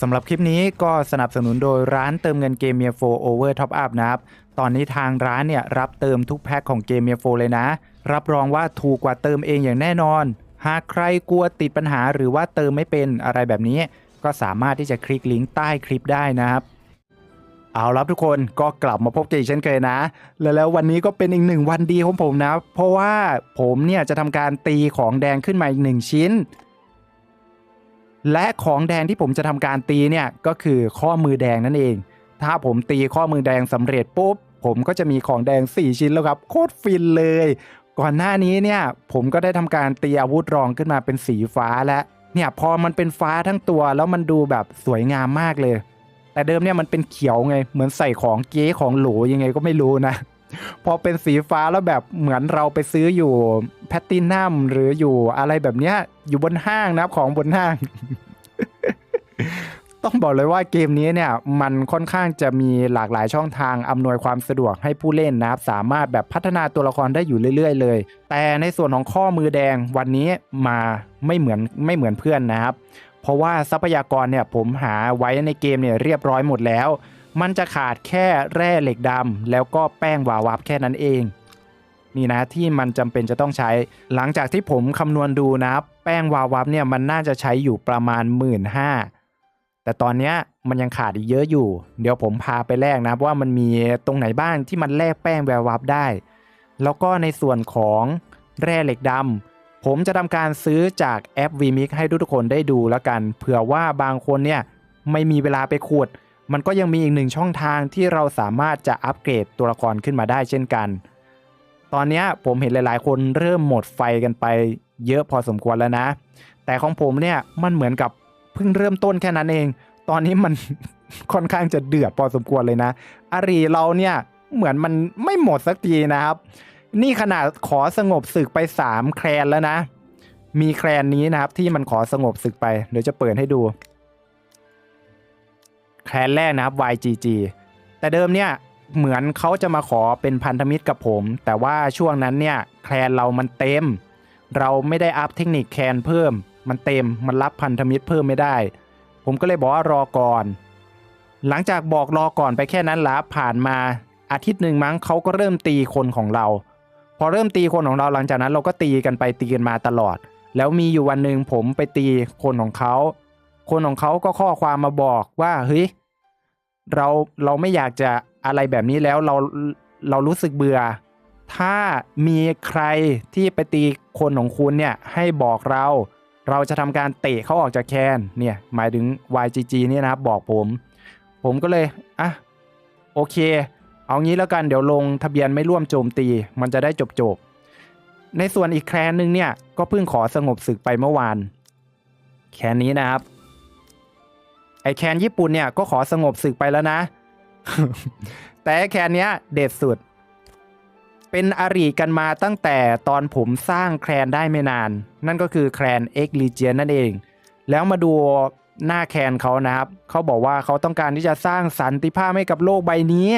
สำหรับคลิปนี้ก็สนับสนุนโดยร้านเติมเงินเกมเมียโฟโอเวอร์ท็อปอัพนะครับ ตอนนี้ทางร้านเนี่ย รับเติมทุกแพ็คของเกมเมียโฟเลยนะ รับรองว่าถูกกว่าเติมเองอย่างแน่นอน หากใครกลัวติดปัญหาหรือว่าเติมไม่เป็นอะไรแบบนี้ ก็สามารถที่จะคลิกลิงก์ใต้คลิปได้นะครับเอาละทุกคนก็กลับมาพบกันอีกเช่นเคยนะ แล้วแล้ววันนี้ก็เป็นอีกหนึ่งวันดีของผมนะ เพราะว่าผมเนี่ยจะทำการตีของแดงขึ้นมาอีกหนึ่งชิ้น และของแดงที่ผมจะทำการตีเนี่ยก็คือข้อมือแดงนั่นเอง ถ้าผมตีข้อมือแดงสำเร็จปุ๊บผมก็จะมีของแดง 4 ชิ้นแล้วครับโคตรฟินเลย ก่อนหน้านี้เนี่ยผมก็ได้ทำการตีอาวุธรองขึ้นมาเป็นสีฟ้าแล้วเนี่ยพอมันเป็นฟ้าทั้งตัวแล้วมันดูแบบสวยงามมากเลย แต่เดิมเนี่ยมันเป็นเขียวไงเหมือนใส่ของเก๊ของหรูยังไงก็ไม่รู้นะ พอเป็นสีฟ้าแล้วแบบเหมือนเราไปซื้ออยู่แพตตินัมหรืออยู่อะไรแบบเนี้ย อยู่บนห้างนะครับของบนห้าง ต้องบอกเลยว่าเกมนี้เนี่ย มันค่อนข้างจะมีหลากหลายช่องทางอำนวยความสะดวกให้ผู้เล่นนะครับ สามารถแบบพัฒนาตัวละครได้อยู่เรื่อย ๆ เลย แต่ในส่วนของข้อมือแดงวันนี้มาไม่เหมือนไม่เหมือนเพื่อนนะครับ เพราะว่าทรัพยากรเนี่ยผมหาไว้ในเกมเนี่ยเรียบร้อยหมดแล้ว มันจะขาดแค่แร่เหล็กดำแล้วก็แป้งวาวับแค่นั้นเอง นี่นะที่มันจำเป็นจะต้องใช้ หลังจากที่ผมคำนวณดูนะ แป้งวาวับเนี่ยมันน่าจะใช้อยู่ประมาณ 1 5ื่นแต่ตอนเนี้ยมันยังขาดอีกเยอะอยู่ เดี๋ยวผมพาไปแลกนะว่ามันมีตรงไหนบ้างที่มันแลกแป้งแวววับได้ แล้วก็ในส่วนของแร่เหล็กดำผมจะทำการซื้อจากแอป VMix ให้ทุกคนได้ดูแล้วกัน เผื่อว่าบางคนเนี่ยไม่มีเวลาไปขุด มันก็ยังมีอีกหนึ่งช่องทางที่เราสามารถจะอัปเกรดตัวละครขึ้นมาได้เช่นกัน ตอนนี้ผมเห็นหลายๆ คนเริ่มหมดไฟกันไปเยอะพอสมควรแล้วนะ แต่ของผมเนี่ยมันเหมือนกับเพิ่งเริ่มต้นแค่นั้นเอง ตอนนี้มันค่อนข้างจะเดือดพอสมควรเลยนะอารีเราเนี่ยเหมือนมันไม่หมดสักทีนะครับ นี่ขนาดขอสงบศึกไป 3 แคลนแล้วนะ มีแคลนนี้นะครับที่มันขอสงบศึกไป เดี๋ยวจะเปิดให้ดู แคลนแรกนะครับ YGG แต่เดิมเนี่ยเหมือนเขาจะมาขอเป็นพันธมิตรกับผม แต่ว่าช่วงนั้นเนี่ยแคลนเรามันเต็ม เราไม่ได้อัพเทคนิคแคลนเพิ่ม มันเต็มมันรับพันธมิตรเพิ่มไม่ได้ ผมก็เลยบอกว่ารอก่อน หลังจากบอกรอก่อนไปแค่นั้นละผ่านมาอาทิตย์หนึ่งมั้งเขาก็เริ่มตีคนของเรา พอเริ่มตีคนของเราหลังจากนั้นเราก็ตีกันไปตีกันมาตลอด แล้วมีอยู่วันหนึ่งผมไปตีคนของเขา คนของเขาก็ข้อความมาบอกว่าเฮ้ยเราเราไม่อยากจะอะไรแบบนี้แล้วเราเรารู้สึกเบื่อ ถ้ามีใครที่ไปตีคนของคุณเนี่ยให้บอกเรา เราจะทำการเตะเขาออกจากแคนเนี่ยหมายถึง YGG เนี่ยนะครับบอกผม ผมก็เลยอะโอเค เอางี้แล้วกันเดี๋ยวลงทะเบียนไม่ร่วมโจมตี มันจะได้จบจบๆในส่วนอีกแคนหนึ่งเนี่ยก็เพิ่งขอสงบศึกไปเมื่อวาน แคนนี้นะครับ ไอแคนญี่ปุ่นเนี่ยก็ขอสงบศึกไปแล้วนะ แต่แคนเนี้ยเด็ดสุด เป็นอรีกันมาตั้งแต่ตอนผมสร้างแคลนได้ไม่นาน นั่นก็คือแคลน X Legion นั่นเอง แล้วมาดูหน้าแคนเขานะครับ เขาบอกว่าเขาต้องการที่จะสร้างสันติภาพให้กับโลกใบนี้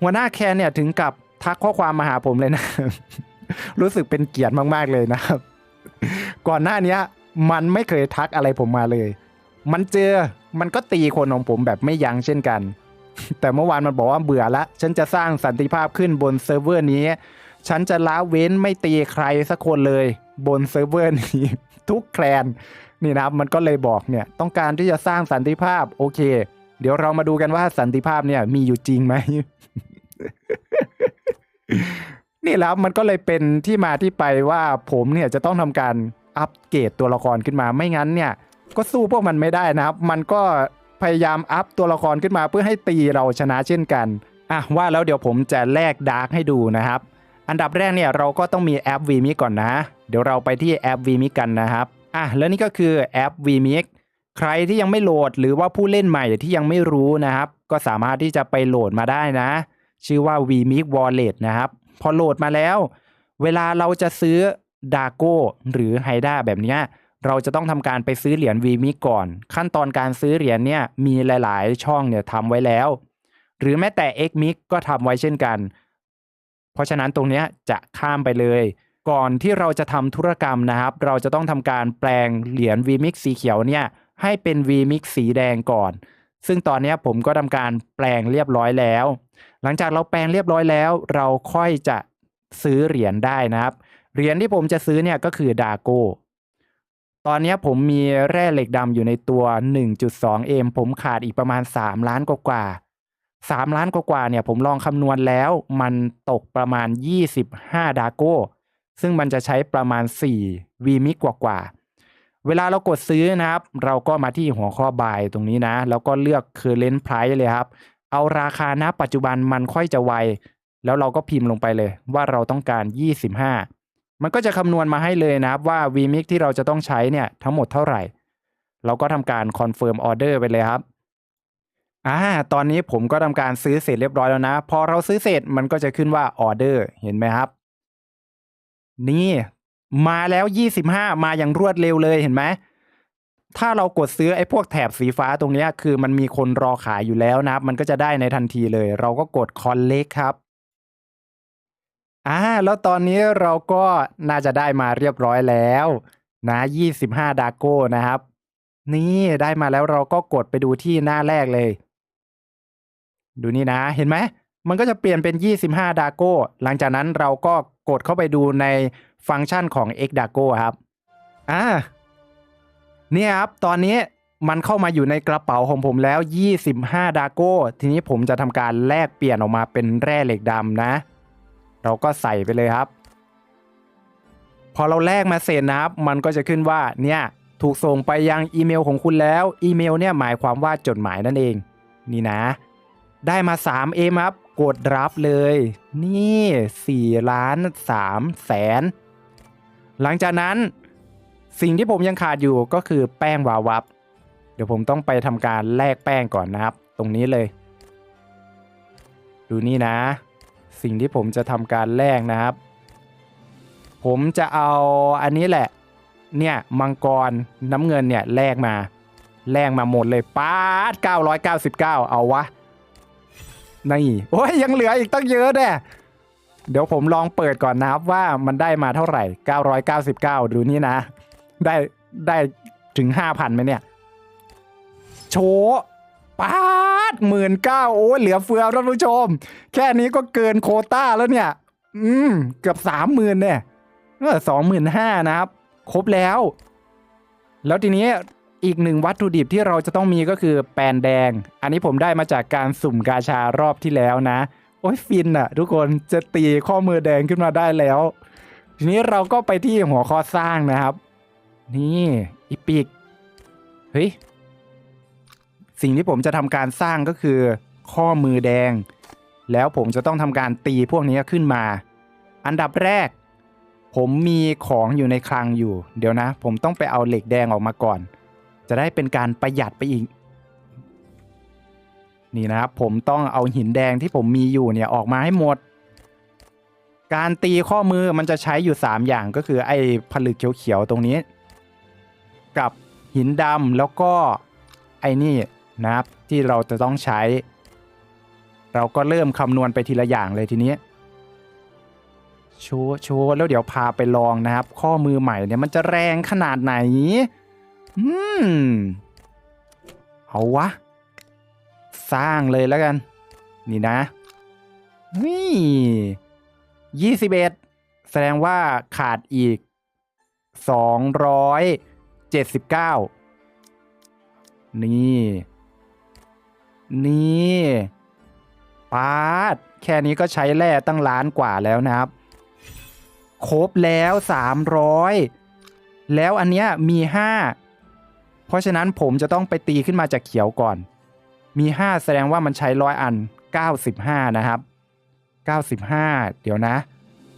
หัวหน้าแคนเนี่ยถึงกับทักข้อความมาหาผมเลยนะ รู้สึกเป็นเกียรติมาก ๆ เลยนะครับ ก่อนหน้านี้มันไม่เคยทักอะไรผมมาเลย มันเจอมันก็ตีคนของผมแบบไม่ยั้งเช่นกัน แต่เมื่อวานมันบอกว่าเบื่อละ ฉันจะสร้างสันติภาพขึ้นบนเซิร์ฟเวอร์นี้ ฉันจะละเว้นไม่ตีใครสักคนเลย บนเซิร์ฟเวอร์นี้ ทุกแคลนนี่นะครับมันก็เลยบอกเนี่ยต้องการที่จะสร้างสันติภาพโอเค เดี๋ยวเรามาดูกันว่าสันติภาพเนี่ยมีอยู่จริงไหมนี่แล้วมันก็เลยเป็นที่มาที่ไปว่าผมเนี่ยจะต้องทำการอัปเกรดตัวละครขึ้นมาไม่งั้นเนี่ย ก็สู้พวกมันไม่ได้นะครับ มันก็พยายามอัพตัวละครขึ้นมาเพื่อให้ตีเราชนะเช่นกันอะว่าแล้วเดี๋ยวผมจะแลกดาร์กให้ดูนะครับ อันดับแรกเนี่ยเราก็ต้องมีแอป VMix ก่อนนะ เดี๋ยวเราไปที่แอป VMix กันนะครับอะแล้วนี่ก็คือแอป VMix ใครที่ยังไม่โหลดหรือว่าผู้เล่นใหม่ที่ยังไม่รู้นะครับ ก็สามารถที่จะไปโหลดมาได้นะ ชื่อว่า VMix Wallet นะครับ พอโหลดมาแล้ว เวลาเราจะซื้อดาโก้หรือไฮด้าแบบเนี้ย เราจะต้องทำการไปซื้อเหรียญ VMix ก่อน ขั้นตอนการซื้อเหรียญเนี่ยมีหลายๆ ช่องเนี่ยทำไว้แล้ว หรือแม้แต่ XMix ก็ทำไว้เช่นกัน เพราะฉะนั้นตรงนี้จะข้ามไปเลย ก่อนที่เราจะทำธุรกรรมนะครับ เราจะต้องทำการแปลงเหรียญ VMix สีเขียวเนี่ยให้เป็น VMix สีแดงก่อน ซึ่งตอนนี้ผมก็ทำการแปลงเรียบร้อยแล้ว หลังจากเราแปลงเรียบร้อยแล้ว เราค่อยจะซื้อเหรียญได้นะครับเหรียญที่ผมจะซื้อเนี่ยก็คือดาโก ตอนนี้ผมมีแร่เหล็กดำอยู่ในตัว 1.2 เอม ผมขาดอีกประมาณ 3 ล้านกว่าๆ3ล้านกว่าๆเนี่ย ผมลองคำนวณแล้วมันตกประมาณ 25 ดาโก้ ซึ่งมันจะใช้ประมาณ 4 วีมิกกว่าๆ เวลาเรากดซื้อนะครับ เราก็มาที่หัวข้อบายตรงนี้นะ แล้วก็เลือก current price เลยครับ เอาราคาณปัจจุบันมันค่อยจะไว แล้วเราก็พิมพ์ลงไปเลยว่าเราต้องการ 25 มันก็จะคำนวณมาให้เลยนะครับว่า VMix ที่เราจะต้องใช้เนี่ยทั้งหมดเท่าไหร่ เราก็ทำการ confirm order ไปเลยครับอ่าตอนนี้ผมก็ทำการซื้อเสร็จเรียบร้อยแล้วนะ พอเราซื้อเสร็จมันก็จะขึ้นว่า order เห็นไหมครับ นี่มาแล้ว25มาอย่างรวดเร็วเลยเห็นไหมถ้าเรากดซื้อไอ้พวกแถบสีฟ้าตรงนี้คือมันมีคนรอขายอยู่แล้วนะครับ มันก็จะได้ในทันทีเลย เราก็กด collect ครับ อ่าแล้วตอนนี้เราก็น่าจะได้มาเรียบร้อยแล้วนะ25ดาโก้นะครับ นี่ได้มาแล้วเราก็กดไปดูที่หน้าแรกเลย ดูนี่นะเห็นไหมมันก็จะเปลี่ยนเป็น 25ดาโก้หลังจากนั้นเราก็กดเข้าไปดูในฟังก์ชันของ X d a g o ครับ อ่า เนี่ยครับ ตอนนี้มันเข้ามาอยู่ในกระเป๋าของผมแล้ว 25 ดาโก้ ทีนี้ผมจะทำการแลกเปลี่ยนออกมาเป็นแร่เหล็กดำนะ เราก็ใส่ไปเลยครับ พอเราแลกมาเสร็จนะครับ มันก็จะขึ้นว่าเนี่ยถูกส่งไปยังอีเมลของคุณแล้ว อีเมลเนี่ยหมายความว่าจดหมายนั่นเอง นี่นะ ได้มา3เอมครับ กดรับเลย นี่4ล้าน3แสน หลังจากนั้นสิ่งที่ผมยังขาดอยู่ก็คือแป้งวาวับ เดี๋ยวผมต้องไปทำการแลกแป้งก่อนนะครับ ตรงนี้เลย ดูนี่นะ สิ่งที่ผมจะทำการแลกนะครับ ผมจะเอาอันนี้แหละ เนี่ยมังกรน้ำเงินเนี่ยแลกมาแลกมาหมดเลยป้าด999 เอาวะนี่โอ้ยยังเหลืออีกตั้งเยอะแน่เดี๋ยวผมลองเปิดก่อนนะครับว่ามันได้มาเท่าไหร่ 999 ดูนี่นะ ได้ได้ถึง 5,000ไหมเนี่ย โช ป้าดหมื่นเก้าโอ้ยเหลือเฟือท่านผู้ชม แค่นี้ก็เกินโคต้าแล้วเนี่ย อืม เกือบสามหมื่นเนี่ยสองหมื่นห้านะครับ ครบแล้ว แล้วทีนี้อีกหนึ่งวัตถุดิบที่เราจะต้องมีก็คือแปนแดง อันนี้ผมได้มาจากการสุ่มกาชารอบที่แล้วนะ โอ้ยฟินอะทุกคนจะตีข้อมือแดงขึ้นมาได้แล้ว ทีนี้เราก็ไปที่หัวข้อสร้างนะครับ นี่อีปิกเฮ้ย สิ่งที่ผมจะทำการสร้างก็คือข้อมือแดง แล้วผมจะต้องทำการตีพวกนี้ขึ้นมา อันดับแรก ผมมีของอยู่ในคลังอยู่ เดี๋ยวนะ ผมต้องไปเอาเหล็กแดงออกมาก่อน จะได้เป็นการประหยัดไปอีก นี่นะครับ ผมต้องเอาหินแดงที่ผมมีอยู่เนี่ยออกมาให้หมด การตีข้อมือมันจะใช้อยู่ 3 อย่างก็คือไอ้ผลึกเขียวๆตรงนี้ กับหินดำแล้วก็ไอ้นี่ นะครับที่เราจะต้องใช้ เราก็เริ่มคำนวณไปทีละอย่างเลยทีนี้โชว์โชว์แล้วเดี๋ยวพาไปลองนะครับ ข้อมือใหม่เนี่ยมันจะแรงขนาดไหนอืมเอาวะ สร้างเลยแล้วกัน นี่นะนี่ยี่สิบเอ็ดแสดงว่าขาดอีกสองร้อยเจ็ดสิบเก้านี่ นี่ปาดแค่นี้ก็ใช้แร่ตั้งล้านกว่าแล้วนะครับ ครบแล้วสามร้อยแล้วอันเนี้ยมีห้าเพราะฉะนั้นผมจะต้องไปตีขึ้นมาจากเขียวก่อน มีห้าแสดงว่ามันใช้ร้อยอันเก้าสิบห้านะครับเก้าสิบห้าเดี๋ยวนะ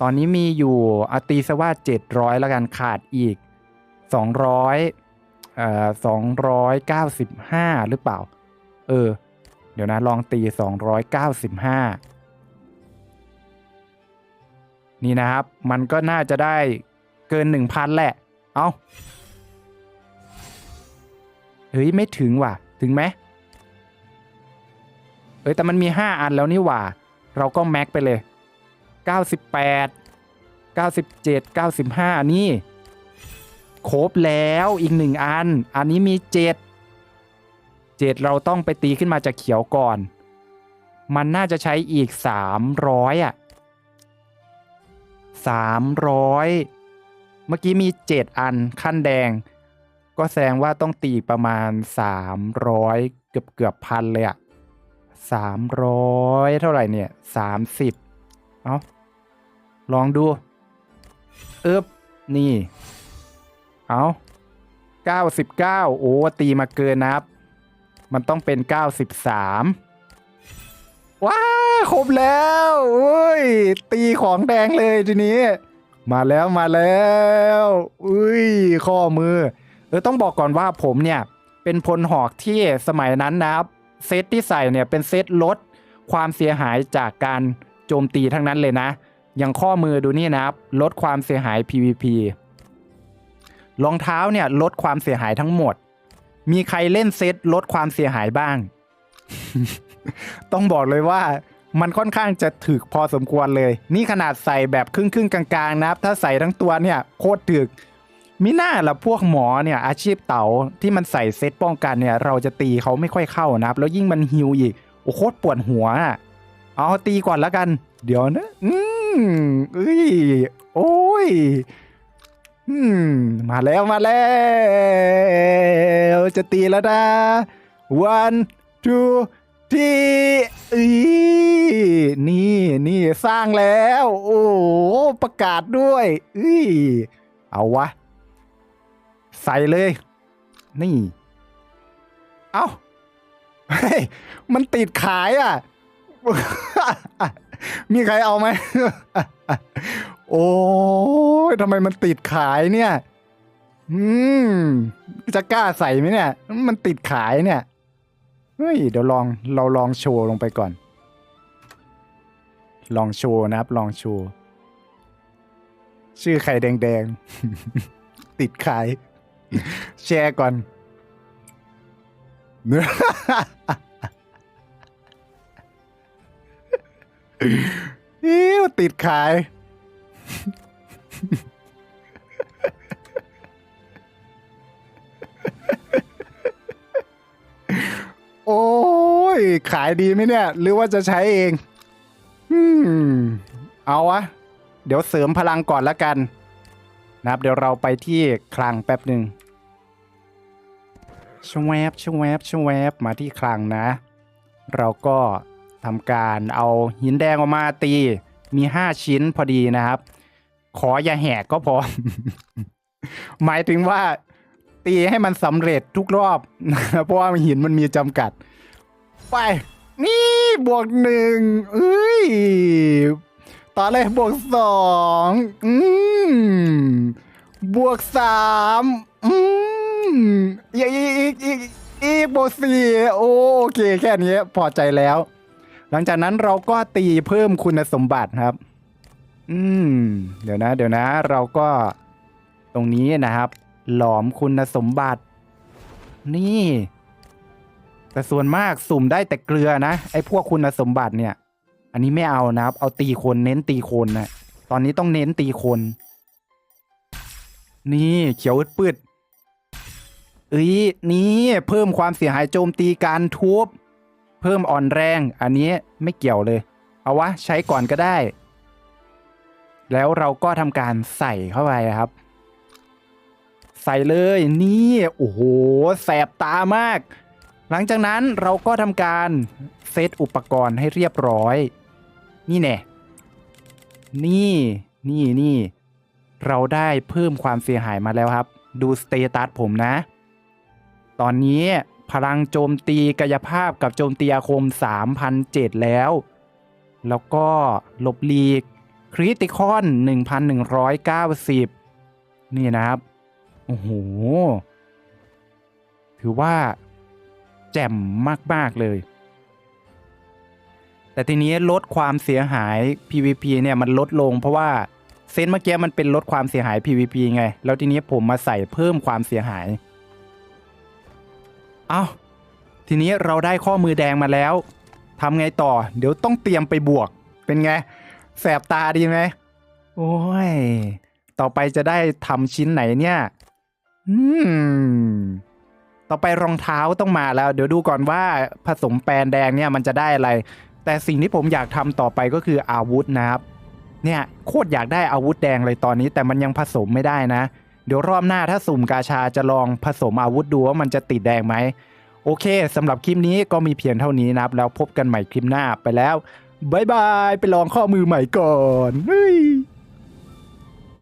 ตอนนี้มีอยู่อตีซะว่าเจ็ดร้อยแล้วกันขาดอีกสองร้อยเอ่อสองร้อยเก้าสิบห้าหรือเปล่า เออ เดี๋ยวนะลองตีสองร้อยเก้าสิบห้านี่นะครับ มันก็น่าจะได้เกินหนึ่งพันแหละ เอาเฮ้ย ไม่ถึงว่ะ ถึงไหมเอ้ยแต่มันมี 5 อันแล้วนี่หว่า เราก็แม็กไปเลย 98 97 95 นี่ ครบแล้วอีกหนึ่งอัน อันนี้มี 7 เจ็ดเราต้องไปตีขึ้นมาจากเขียวก่อน มันน่าจะใช้อีกสามร้อยอะสามร้อยเมื่อกี้มีเจ็ดอันขั้นแดง ก็แสดงว่าต้องตีประมาณสามร้อยเกือบเกือบพันเลยอะสามร้อยเท่าไหร่เนี่ยสามสิบเอาลองดูเอ๊บนี่ เอาเก้าสิบเก้าโอ้ตีมาเกินนะครับ มันต้องเป็น 93 ว้าครบแล้วอุ้ย ตีของแดงเลยทีนี้ มาแล้วมาแล้วอุ้ย ข้อมือ เออต้องบอกก่อนว่าผมเนี่ย เป็นพลหอกที่สมัยนั้นนะครับเซตที่ใส่เนี่ยเป็นเซตลดความเสียหายจากการโจมตีทั้งนั้นเลยนะ อย่างข้อมือดูนี่นะครับ ลดความเสียหาย PVP รองเท้าเนี่ยลดความเสียหายทั้งหมด มีใครเล่นเซตลดความเสียหายบ้าง ต้องบอกเลยว่ามันค่อนข้างจะถึกพอสมควรเลย นี่ขนาดใส่แบบครึ่งครึ่งกลางๆนะครับ ถ้าใส่ทั้งตัวเนี่ยโคตรถึกมิน่าละพวกหมอเนี่ยอาชีพเต๋าที่มันใส่เซตป้องกันเนี่ย เราจะตีเขาไม่ค่อยเข้านะครับ แล้วยิ่งมันฮิวอีกโอ้โคตรปวดหัวอะเอาตีก่อนแล้วกัน เดี๋ยวนะ อืมเอ้ย โอ้ย อืม มาแล้วมาแล้ว จะตีแล้วนะ one two three อีนี่นี่สร้างแล้ว โอ้ประกาศด้วยอีเอาวะ ใส่เลย นี่ เอาเฮ้ยมันติดขายอะ มีใครเอาไหม โอ้ยทำไมมันติดขายเนี่ย อืม จะกล้าใส่ไหมเนี่ย มันติดขายเนี่ย เฮ้ย เดี๋ยวลอง เราลองโชว์ลงไปก่อน ลองโชว์นะครับ ลองโชว์ ชื่อไข่แดงๆ ติดขาย แชร์ก่อนอิ้วติดขาย ยขายดีไหมเนี่ย หรือว่าจะใช้เองอืมเอาวะ เดี๋ยวเสริมพลังก่อนละกัน นะครับ เดี๋ยวเราไปที่คลังแป๊บหนึ่งชวบชวบชวบมาที่คลังนะ เราก็ทำการเอาหินแดงออกมาตี มี 5 ชิ้นพอดีนะครับ ขออย่าแหกก็พอ หมายถึงว่าตีให้มันสำเร็จทุกรอบ เพราะว่าหินมันมีจำกัด ไป นี่บวกหนึ่งเอ้ยต่อเลยบวกสองอืมบวกสามอืมอีกอีกอีกอีกอีกบวกสี่โอเคแค่นี้พอใจแล้ว หลังจากนั้นเราก็ตีเพิ่มคุณสมบัติครับ อืม เดี๋ยวนะ เดี๋ยวนะ เราก็ตรงนี้นะครับ หลอมคุณสมบัติ นี่ แต่ส่วนมากสุ่มได้แต่เกลือนะ ไอ้พวกคุณสมบัติเนี่ย อันนี้ไม่เอานะครับ เอาตีคนเน้นตีคนนะตอนนี้ต้องเน้นตีคน นี่เขียวปืดเอ้ยนี่เพิ่มความเสียหายโจมตีการทุบเพิ่มอ่อนแรง อันนี้ไม่เกี่ยวเลย เอาวะใช้ก่อนก็ได้ แล้วเราก็ทำการใส่เข้าไปครับ ใส่เลยนี่ โอ้โห แสบตามาก หลังจากนั้นเราก็ทำการเซตอุปกรณ์ให้เรียบร้อย นี่แน่นี่นี่นี่เราได้เพิ่มความเสียหายมาแล้วครับ ดูสเตตัสผมนะ ตอนนี้พลังโจมตีกายภาพกับโจมตีอาคม 3,007 แล้ว แล้วก็ลบลีกคริติคอน 1,190 นี่นะครับ โอ้โห ถือว่า แจ่มมาก ๆ เลย แต่ทีนี้ลดความเสียหาย PVP เนี่ยมันลดลงเพราะว่าเซนเมื่อกี้มันเป็นลดความเสียหาย PVP ไง แล้วทีนี้ผมมาใส่เพิ่มความเสียหาย เอา้า ทีนี้เราได้ข้อมือแดงมาแล้วทำไงต่อ เดี๋ยวต้องเตรียมไปบวก เป็นไง แสบตาดีไหม โอ้ย ต่อไปจะได้ทำชิ้นไหนเนี่ย อืม ต่อไปรองเท้าต้องมาแล้ว เดี๋ยวดูก่อนว่าผสมแปนแดงเนี่ยมันจะได้อะไร แต่สิ่งที่ผมอยากทำต่อไปก็คืออาวุธนะครับ เนี่ยโคตรอยากได้อาวุธแดงเลยตอนนี้ แต่มันยังผสมไม่ได้นะ เดี๋ยวรอบหน้าถ้าสุ่มกาชาจะลองผสมอาวุธดูว่ามันจะติดแดงไหมโอเคสำหรับคลิปนี้ก็มีเพียงเท่านี้นะครับ แล้วพบกันใหม่คลิปหน้าไปแล้วบายบาย ไปลองข้อมือใหม่ก่อนเฮ้